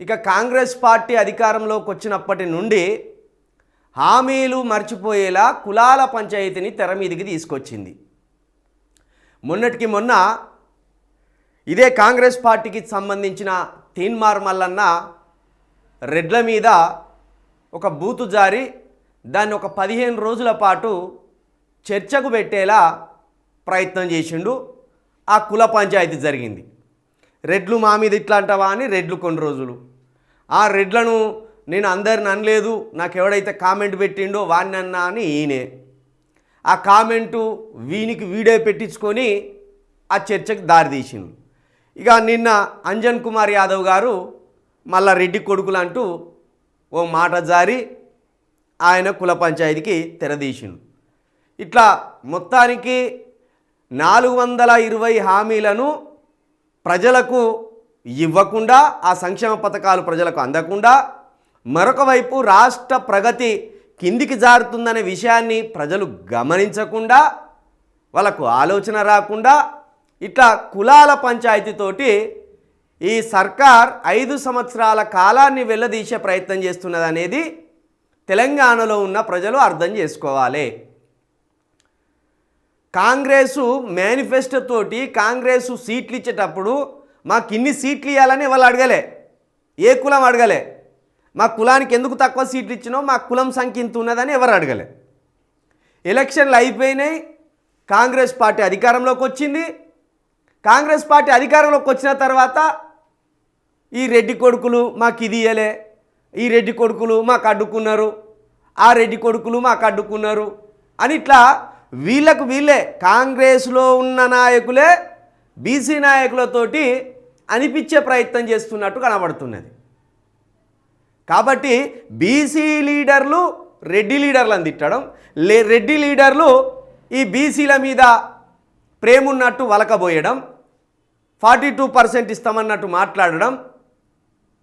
ఇక కాంగ్రెస్ పార్టీ అధికారంలోకి వచ్చినప్పటి నుండి హామీలు మర్చిపోయేలా కులాల పంచాయతీని తెర మీదికి తీసుకొచ్చింది. మొన్నటికి మొన్న ఇదే కాంగ్రెస్ పార్టీకి సంబంధించిన తీన్మార్ మల్లన్న రెడ్ల మీద ఒక బూతు జారి దాన్ని ఒక పదిహేను రోజుల పాటు చర్చకు పెట్టేలా ప్రయత్నం చేసిండు. ఆ కుల పంచాయతీ జరిగింది. రెడ్లు మా మీద ఇట్లా అంటావా అని రెడ్లు కొన్ని రోజులు ఆ రెడ్లను నేను అందరిని అనలేదు నాకు ఎవడైతే కామెంట్ పెట్టిండో వాడిని అన్నా అని ఈయనే. ఆ కామెంటు వీనికి వీడియో పెట్టించుకొని ఆ చర్చకు దారితీసిండు ఇక నిన్న అంజన్ కుమార్ యాదవ్ గారు మళ్ళా రెడ్డి కొడుకులు అంటూ ఓ మాట జారి ఆయన కుల పంచాయతీకి తెరదీసిండు ఇట్లా మొత్తానికి నాలుగు వందల ఇరవై హామీలను ప్రజలకు ఇవ్వకుండా ఆ సంక్షేమ పథకాలు ప్రజలకు అందకుండా మరొక వైపు రాష్ట్ర ప్రగతి కిందికి జారుతుందనే విషయాన్ని ప్రజలు గమనించకుండా వాళ్ళకు ఆలోచన రాకుండా ఇట్లా కులాల పంచాయతీతోటి ఈ సర్కార్ ఐదు సంవత్సరాల కాలాన్ని వెళ్ళదీసే ప్రయత్నం చేస్తున్నది అనేది తెలంగాణలో ఉన్న ప్రజలు అర్థం చేసుకోవాలి. కాంగ్రెసు మేనిఫెస్టోతోటి కాంగ్రెసు సీట్లు ఇచ్చేటప్పుడు మాకు ఇన్ని సీట్లు ఇవ్వాలని వాళ్ళు అడగలే. ఏ కులం అడగలే. మా కులానికి ఎందుకు తక్కువ సీట్లు ఇచ్చినో మా కులం సంఖ్య ఇంత ఉన్నదని ఎవరు అడగలే. ఎలక్షన్లు అయిపోయినాయి కాంగ్రెస్ పార్టీ అధికారంలోకి వచ్చింది. కాంగ్రెస్ పార్టీ అధికారంలోకి వచ్చిన తర్వాత ఈ రెడ్డి కొడుకులు మాకు ఇది ఇయ్యలే. ఈ రెడ్డి కొడుకులు మాకు అడ్డుకున్నారు. ఆ రెడ్డి కొడుకులు మాకు అడ్డుకున్నారు. అని ఇట్లా వీళ్ళకు వీళ్ళే. కాంగ్రెస్లో ఉన్న నాయకులే బీసీ నాయకులతోటి అనిపించే ప్రయత్నం చేస్తున్నట్టు కనబడుతున్నది. కాబట్టి బీసీ లీడర్లు రెడ్డి లీడర్లను తిట్టడం లే రెడ్డి లీడర్లు ఈ బీసీల మీద ప్రేమున్నట్టు వలకబోయడం ఫార్టీ టూ పర్సెంట్ ఇస్తామన్నట్టు మాట్లాడడం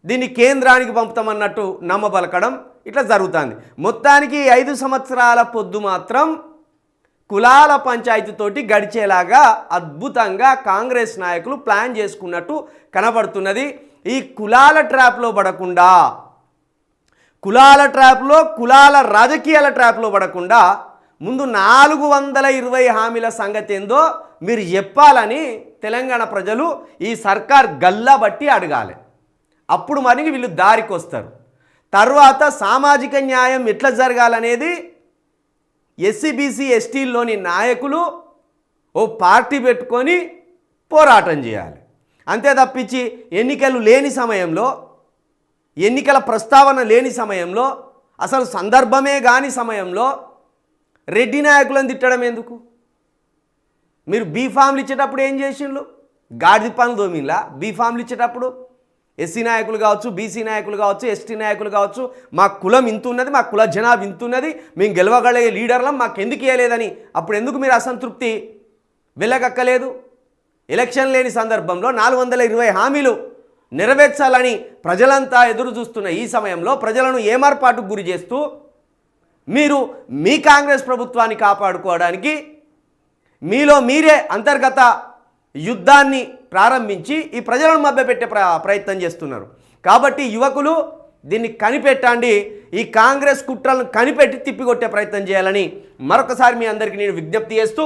దీన్ని కేంద్రానికి పంపుతామన్నట్టు నమ్మబలకడం ఇట్లా జరుగుతుంది. మొత్తానికి ఐదు సంవత్సరాల పొద్దు మాత్రం కులాల పంచాయతీతోటి గడిచేలాగా అద్భుతంగా కాంగ్రెస్ నాయకులు ప్లాన్ చేసుకున్నట్టు కనబడుతున్నది. ఈ కులాల ట్రాప్లో పడకుండా కులాల ట్రాప్లో కులాల రాజకీయాల ట్రాప్లో పడకుండా ముందు నాలుగు వందల ఇరవై హామీల సంగతి ఏందో మీరు చెప్పాలని తెలంగాణ ప్రజలు ఈ సర్కార్ గల్లా బట్టి అడగాలి. అప్పుడు మరి వీళ్ళు దారికి వస్తారు. తర్వాత సామాజిక న్యాయం ఎట్లా జరగాలనేది ఎస్సీబీసీ ఎస్టీల్లోని నాయకులు ఓ పార్టీ పెట్టుకొని పోరాటం చేయాలి. అంతే తప్పించి ఎన్నికలు లేని సమయంలో ఎన్నికల ప్రస్తావన లేని సమయంలో అసలు సందర్భమే కాని సమయంలో రెడ్డి నాయకులను తిట్టడం ఎందుకు? మీరు బీ ఫామ్లు ఇచ్చేటప్పుడు ఏం చేసిండ్రు? గాడిది పనులు దోమిలా బీ ఫామ్లు ఇచ్చేటప్పుడు ఎస్సీ నాయకులు కావచ్చు బీసీ నాయకులు కావచ్చు ఎస్టీ నాయకులు కావచ్చు మా కులం ఇంత ఉన్నది మా కుల జనాభా ఇంత ఉన్నది మేము గెలవగలిగే లీడర్లం మాకు ఎందుకు ఇవ్వలేదని అప్పుడు ఎందుకు మీరు అసంతృప్తి? వెళ్ళగక్కలేదు ఎలక్షన్ లేని సందర్భంలో నాలుగు వందల ఇరవై హామీలు నెరవేర్చాలని ప్రజలంతా ఎదురు చూస్తున్న ఈ సమయంలో ప్రజలను ఏమార్పాటుకు గురి చేస్తూ మీరు మీ కాంగ్రెస్ ప్రభుత్వాన్ని కాపాడుకోవడానికి మీలో మీరే అంతర్గత యుద్ధాన్ని ప్రారంభించి ఈ ప్రజలను మభ్యపెట్టే ప్ర ప్రయత్నం చేస్తున్నారు. కాబట్టి యువకులు దీన్ని కనిపెట్టండి. ఈ కాంగ్రెస్ కుట్రలను కనిపెట్టి తిప్పికొట్టే ప్రయత్నం చేయాలని మరొకసారి మీ అందరికీ నేను విజ్ఞప్తి చేస్తూ